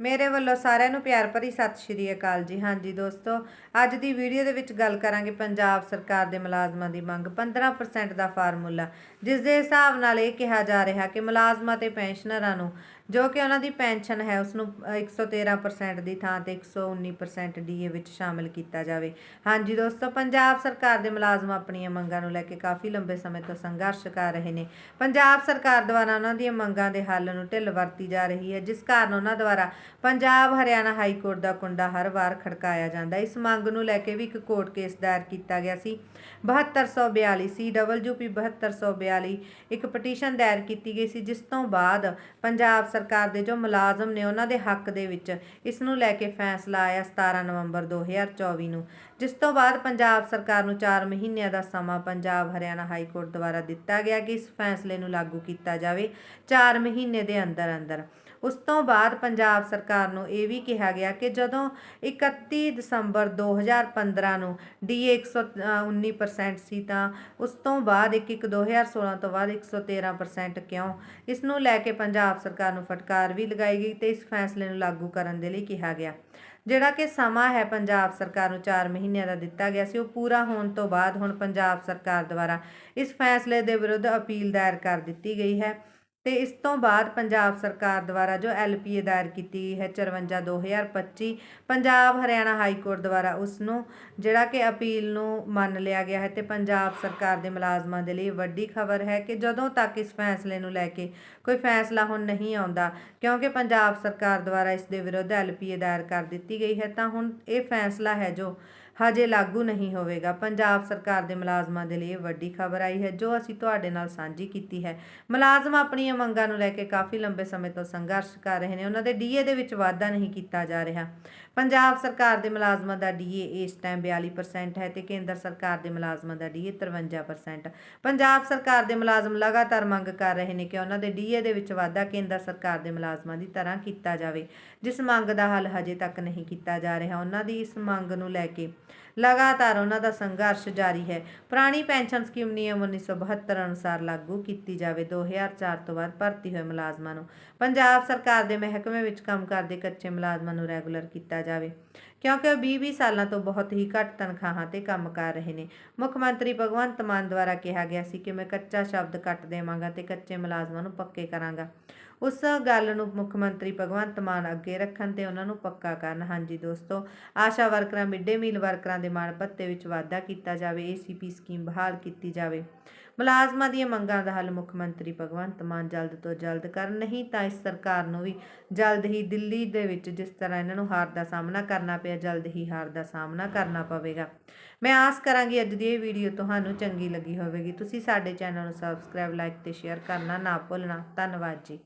ਮੇਰੇ ਵੱਲੋਂ ਸਾਰਿਆਂ ਨੂੰ ਪਿਆਰ ਭਰੀ ਸਤਿ ਸ਼੍ਰੀ ਅਕਾਲ ਜੀ। ਹਾਂਜੀ ਦੋਸਤੋ ਅੱਜ ਦੀ ਵੀਡੀਓ ਦੇ ਵਿੱਚ ਗੱਲ ਕਰਾਂਗੇ ਪੰਜਾਬ ਸਰਕਾਰ ਦੇ ਮੁਲਾਜ਼ਮਾਂ ਦੀ ਮੰਗ। 15% ਦਾ ਫਾਰਮੂਲਾ ਜਿਸ ਦੇ ਹਿਸਾਬ ਨਾਲ ਇਹ ਕਿਹਾ ਜਾ ਰਿਹਾ ਕਿ ਮੁਲਾਜ਼ਮਾਂ ਤੇ ਪੈਨਸ਼ਨਰਾਂ ਨੂੰ ਜੋ ਕਿ ਉਹਨਾਂ ਦੀ ਪੈਨਸ਼ਨ ਹੈ ਉਸ ਨੂੰ ਅ, 113% ਦੀ ਥਾਂ ਤੇ 119% ਡੀਏ ਵਿੱਚ ਸ਼ਾਮਿਲ ਕੀਤਾ ਜਾਵੇ। ਹਾਂਜੀ ਦੋਸਤੋ ਪੰਜਾਬ ਸਰਕਾਰ ਦੇ ਮੁਲਾਜ਼ਮ ਆਪਣੀਆਂ ਮੰਗਾਂ ਨੂੰ ਲੈ ਕੇ ਕਾਫੀ ਲੰਬੇ ਸਮੇਂ ਤੋਂ ਸੰਘਰਸ਼ ਕਰ ਰਹੇ ਨੇ। ਪੰਜਾਬ ਸਰਕਾਰ ਦੁਆਰਾ ਉਹਨਾਂ ਦੀਆਂ ਮੰਗਾਂ ਦੇ ਹੱਲ ਨੂੰ ਢਿੱਲ ਵਰਤੀ ਜਾ ਰਹੀ ਹੈ ਜਿਸ ਕਾਰਨ ਉਹਨਾਂ ਦੁਆਰਾ ਪੰਜਾਬ ਹਰਿਆਣਾ ਹਾਈ ਕੋਰਟ ਦਾ ਕੁੰਡਾ ਹਰ ਵਾਰ ਖੜਕਾਇਆ ਜਾਂਦਾ। ਇਸ ਮੰਗ ਨੂੰ ਲੈ ਕੇ ਵੀ ਇੱਕ ਕੋਰਟ ਕੇਸ ਦਾਇਰ ਕੀਤਾ ਗਿਆ ਸੀ। 7242 ਸੀ ਡਬਲਯੂਪੀ 7242 ਇੱਕ ਪਟੀਸ਼ਨ ਦਾਇਰ ਕੀਤੀ ਗਈ ਸੀ, ਜਿਸ ਤੋਂ ਬਾਅਦ ਪੰਜਾਬ ਸਰਕਾਰ ਦੇ ਜੋ ਮੁਲਾਜ਼ਮ ਨੇ ਉਹਨਾਂ ਦੇ ਹੱਕ ਦੇ ਵਿੱਚ ਇਸ ਨੂੰ ਲੈ ਕੇ ਫੈਸਲਾ ਆਇਆ 17 ਨਵੰਬਰ 2024 ਨੂੰ, ਜਿਸ ਤੋਂ ਬਾਅਦ ਪੰਜਾਬ ਸਰਕਾਰ ਨੂੰ 4 ਮਹੀਨਿਆਂ ਦਾ ਸਮਾਂ ਪੰਜਾਬ ਹਰਿਆਣਾ ਹਾਈ ਕੋਰਟ ਦੁਆਰਾ ਦਿੱਤਾ ਗਿਆ ਕਿ ਇਸ ਫੈਸਲੇ ਨੂੰ ਲਾਗੂ ਕੀਤਾ ਜਾਵੇ 4 ਮਹੀਨੇ ਦੇ ਅੰਦਰ ਅੰਦਰ ਉਸ ਤੋਂ ਬਾਅਦ ਪੰਜਾਬ ਸਰਕਾਰ ਨੂੰ ਇਹ ਵੀ ਕਿਹਾ ਗਿਆ ਕਿ ਜਦੋਂ 31 ਦਸੰਬਰ 2015 ਨੂੰ ਡੀਏ 119% ਸੀ ਤਾਂ ਉਸ ਤੋਂ ਬਾਅਦ 1 2016 ਤੋਂ ਬਾਅਦ 113% ਕਿਉਂ? ਇਸ ਨੂੰ ਲੈ ਕੇ ਪੰਜਾਬ ਸਰਕਾਰ ਨੂੰ ਫਟਕਾਰ ਵੀ ਲਗਾਈ ਗਈ ਤੇ ਇਸ ਫੈਸਲੇ ਨੂੰ ਲਾਗੂ ਕਰਨ ਦੇ ਲਈ ਕਿਹਾ ਗਿਆ। ਜਿਹੜਾ ਕਿ ਸਮਾਂ ਹੈ ਪੰਜਾਬ ਸਰਕਾਰ ਨੂੰ 4 ਮਹੀਨਿਆਂ ਦਾ ਦਿੱਤਾ ਗਿਆ ਸੀ, ਉਹ ਪੂਰਾ ਹੋਣ ਤੋਂ ਬਾਅਦ ਹੁਣ ਪੰਜਾਬ ਸਰਕਾਰ ਦੁਆਰਾ ਇਸ ਫੈਸਲੇ ਦੇ ਵਿਰੁੱਧ ਅਪੀਲ ਦਾਇਰ ਕਰ ਦਿੱਤੀ ਗਈ ਹੈ। ਤੇ ਇਸ ਤੋਂ ਬਾਅਦ ਪੰਜਾਬ ਸਰਕਾਰ ਦੁਆਰਾ ਜੋ ਐਲਪੀਏ ਦਾਇਰ ਕੀਤੀ ਗਈ ਹੈ 54 2025 ਪੰਜਾਬ ਹਰਿਆਣਾ ਹਾਈ ਕੋਰਟ ਦੁਆਰਾ ਉਸ ਨੂੰ ਜਿਹੜਾ ਕਿ ਅਪੀਲ ਨੂੰ ਮੰਨ ਲਿਆ ਗਿਆ ਹੈ ਤੇ ਪੰਜਾਬ ਸਰਕਾਰ ਦੇ ਮੁਲਾਜ਼ਮਾਂ ਦੇ ਲਈ ਵੱਡੀ ਖਬਰ ਹੈ ਕਿ ਜਦੋਂ ਤੱਕ ਇਸ ਫੈਸਲੇ ਨੂੰ ਲੈ ਕੇ ਕੋਈ ਫੈਸਲਾ ਹੁਣ ਨਹੀਂ ਆਉਂਦਾ, ਕਿਉਂਕਿ ਪੰਜਾਬ ਸਰਕਾਰ ਦੁਆਰਾ ਇਸ ਦੇ ਵਿਰੁੱਧ ਐਲਪੀਏ ਦਾਇਰ ਕਰ ਦਿੱਤੀ ਗਈ ਹੈ, ਤਾਂ ਹੁਣ ਇਹ ਫੈਸਲਾ ਹੈ ਜੋ ਹਜੇ ਲਾਗੂ ਨਹੀਂ ਹੋਵੇਗਾ। ਪੰਜਾਬ ਸਰਕਾਰ ਦੇ ਮੁਲਾਜ਼ਮਾਂ ਦੇ ਲਈ ਇਹ ਵੱਡੀ ਖਬਰ ਆਈ ਹੈ, ਜੋ ਅਸੀਂ ਤੁਹਾਡੇ ਨਾਲ ਸਾਂਝੀ ਕੀਤੀ ਹੈ। ਮੁਲਾਜ਼ਮ ਆਪਣੀਆਂ ਮੰਗਾਂ ਨੂੰ ਲੈ ਕੇ ਕਾਫੀ ਲੰਬੇ ਸਮੇਂ ਤੋਂ ਸੰਘਰਸ਼ ਕਰ ਰਹੇ ਨੇ। ਉਹਨਾਂ ਦੇ ਡੀਏ ਦੇ ਵਿੱਚ ਵਾਧਾ ਨਹੀਂ ਕੀਤਾ ਜਾ ਰਿਹਾ। ਪੰਜਾਬ ਸਰਕਾਰ ਦੇ ਮੁਲਾਜ਼ਮਾਂ ਦਾ ਡੀਏ ਇਸ ਟਾਈਮ 42% ਹੈ ਤੇ ਕੇਂਦਰ ਸਰਕਾਰ ਦੇ ਮੁਲਾਜ਼ਮਾਂ ਦਾ ਡੀਏ 53% ਪੰਜਾਬ ਸਰਕਾਰ ਦੇ ਮੁਲਾਜ਼ਮ ਲਗਾਤਾਰ ਮੰਗ ਕਰ ਰਹੇ ਨੇ ਕਿ ਉਹਨਾਂ ਦੇ ਡੀਏ ਦੇ ਵਿੱਚ ਵਾਧਾ ਕੇਂਦਰ ਸਰਕਾਰ ਦੇ ਮੁਲਾਜ਼ਮਾਂ ਦੀ ਤਰ੍ਹਾਂ ਕੀਤਾ ਜਾਵੇ। ਜਿਸ ਮੰਗ ਦਾ ਹੱਲ ਹਜੇ ਤੱਕ ਨਹੀਂ ਕੀਤਾ ਜਾ ਰਿਹਾ। ਉਹਨਾਂ ਦੀ ਇਸ ਮੰਗ ਨੂੰ ਲੈ ਕੇ ਲਗਾਤਾਰ ਉਹਨਾਂ ਦਾ ਸੰਘਰਸ਼ ਜਾਰੀ ਹੈ। ਪੁਰਾਣੀ ਪੈਨਸ਼ਨ ਸਕੀਮ ਨਿਯਮ 1972 ਅਨੁਸਾਰ ਲਾਗੂ ਕੀਤੀ ਜਾਵੇ। 2004 ਤੋਂ ਬਾਅਦ ਭਰਤੀ ਹੋਏ ਮੁਲਾਜ਼ਮਾਂ ਨੂੰ ਪੰਜਾਬ ਸਰਕਾਰ ਦੇ ਮਹਿਕਮੇ ਵਿੱਚ ਕੰਮ ਕਰਦੇ ਕੱਚੇ ਮੁਲਾਜ਼ਮਾਂ ਨੂੰ ਰੈਗੂਲਰ ਕੀਤਾ ਜਾਵੇ। ਕਿਉਂਕਿ ਉਹ 20-20 ਸਾਲਾਂ ਤੋਂ ਬਹੁਤ ਹੀ ਘੱਟ ਤਨਖਾਹਾਂ ਤੇ ਕੰਮ ਕਰ ਰਹੇ ਨੇ। ਮੁੱਖ ਮੰਤਰੀ ਭਗਵੰਤ ਮਾਨ ਦੁਆਰਾ ਕਿਹਾ ਗਿਆ ਸੀ ਕਿ ਮੈਂ ਕੱਚਾ ਸ਼ਬਦ ਕੱਟ ਦੇਵਾਂਗਾ ਤੇ ਕੱਚੇ ਮੁਲਾਜ਼ਮਾਂ ਨੂੰ ਪੱਕੇ ਕਰਾਂਗਾ। ਉਸ ਗੱਲ ਨੂੰ ਮੁੱਖ ਮੰਤਰੀ ਭਗਵੰਤ ਮਾਨ ਅੱਗੇ ਰੱਖਣ ਤੇ ਉਹਨਾਂ ਨੂੰ ਪੱਕਾ ਕਰਨ। ਹਾਂਜੀ ਦੋਸਤੋ, ਆਸ਼ਾ ਵਰਕਰਾਂ ਮਿੱਡੇ ਮੀਲ ਵਰਕਰਾਂ ਦੇ ਮਾਣ ਭੱਤੇ ਵਿੱਚ ਵਾਧਾ ਕੀਤਾ ਜਾਵੇ ਏਸੀਪੀ ਸਕੀਮ ਬਹਾਲ ਕੀਤੀ ਜਾਵੇ। ਮੁਲਾਜ਼ਮਾਂ ਦੀਆਂ ਮੰਗਾਂ ਦਾ ਹੱਲ ਮੁੱਖ ਮੰਤਰੀ ਭਗਵੰਤ ਮਾਨ ਜਲਦ ਤੋਂ ਜਲਦ ਕਰਨ। ਨਹੀਂ ਤਾਂ ਇਸ ਸਰਕਾਰ ਨੂੰ ਵੀ ਜਲਦ ਹੀ ਦਿੱਲੀ ਦੇ ਵਿੱਚ ਜਿਸ ਤਰ੍ਹਾਂ ਇਹਨਾਂ ਨੂੰ ਹਾਰ ਦਾ ਸਾਹਮਣਾ ਕਰਨਾ ਪਿਆ, ਜਲਦ ਹੀ ਹਾਰ ਦਾ ਸਾਹਮਣਾ ਕਰਨਾ ਪਵੇਗਾ। ਮੈਂ ਆਸ ਕਰਾਂਗੀ ਅੱਜ ਦੀ ਇਹ ਵੀਡੀਓ ਤੁਹਾਨੂੰ ਚੰਗੀ ਲੱਗੀ ਹੋਵੇਗੀ। ਤੁਸੀਂ ਸਾਡੇ ਚੈਨਲ ਨੂੰ ਸਬਸਕ੍ਰਾਈਬ ਲਾਈਕ ਤੇ ਸ਼ੇਅਰ ਕਰਨਾ ਨਾ ਭੁੱਲਣਾ। ਧੰਨਵਾਦ ਜੀ।